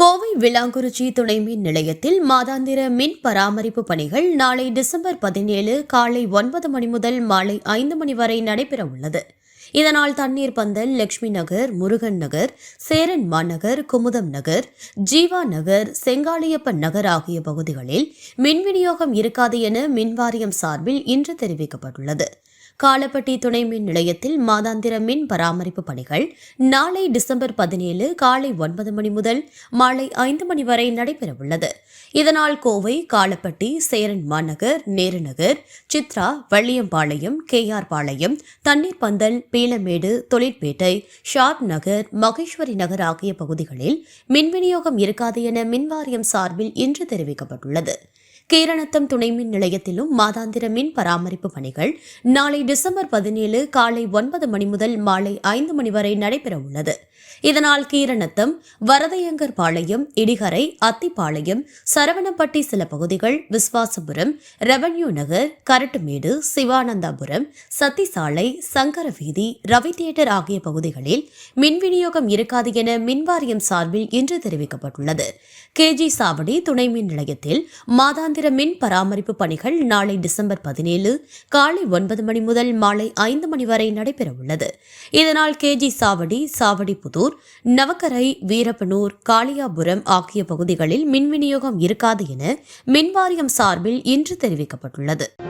கோவை விளாங்குறிச்சி துணை மின் நிலையத்தில் மாதாந்திர மின் பராமரிப்பு பணிகள் நாளை டிசம்பர் பதினேழு காலை ஒன்பது மணி முதல் மாலை ஐந்து மணி வரை நடைபெற உள்ளது. இதனால் தண்ணீர் பந்தல் லட்சுமி நகர் முருகன் நகர் சேரன் மாநகர் குமுதம் நகர் ஜீவா நகர் செங்காளியப்பன் நகர் ஆகிய பகுதிகளில் மின் விநியோகம் இருக்காது என மின்வாரியம் சார்பில் இன்று தெரிவிக்கப்பட்டுள்ளது. காலப்பட்டி துணை மின் நிலையத்தில் மாதாந்திர மின் பராமரிப்பு பணிகள் நாளை டிசம்பர் பதினேழு காலை ஒன்பது மணி முதல் மாலை ஐந்து மணி வரை நடைபெறவுள்ளது. இதனால் கோவை காலப்பட்டி சேரன் மாநகர் நேருநகர் சித்ரா வள்ளியம்பாளையம் கேஆர் பாளையம் தண்ணீர் பந்தல் பீலமேடு தொழிற்பேட்டை ஷாப் நகர் மகேஸ்வரி நகர் ஆகிய பகுதிகளில் மின் விநியோகம் இருக்காது என மின்வாரியம் சார்பில் இன்று தெரிவிக்கப்பட்டுள்ளது. கீரணத்தம் துணை மின் நிலையத்திலும் மாதாந்திர மின் பராமரிப்பு பணிகள் நாளை டிசம்பர் பதினேழு காலை ஒன்பது மணி முதல் மாலை ஐந்து மணி வரை நடைபெற உள்ளது. இதனால் கீரணத்தம் வரதையங்கர் பாளையம் இடிகரை அத்திப்பாளையம் சரவணப்பட்டி சில பகுதிகள் விஸ்வாசபுரம் ரெவன்யூ நகர் கரட்டுமேடு சிவானந்தாபுரம் சத்திசாலை சங்கர வீதி ரவி தியேட்டர் ஆகிய பகுதிகளில் மின் விநியோகம் இருக்காது என மின்வாரியம் சார்பில் இன்று தெரிவிக்கப்பட்டுள்ளது. கேஜி சாவடி துணை மின் நிலையத்தில் மாதாந்திர மின் பராமரிப்பு பணிகள் நாளை டிசம்பர் பதினேழு காலை ஒன்பது மணி முதல் மாலை ஐந்து மணி வரை நடைபெறவுள்ளது. இதனால் கேஜி சாவடி சாவடி புதூர் நவக்கரை வீரப்பனூர் காளியாபுரம் ஆகிய பகுதிகளில் மின் விநியோகம் இருக்காது என மின்வாரியம் சார்பில் இன்று தெரிவிக்கப்பட்டுள்ளது.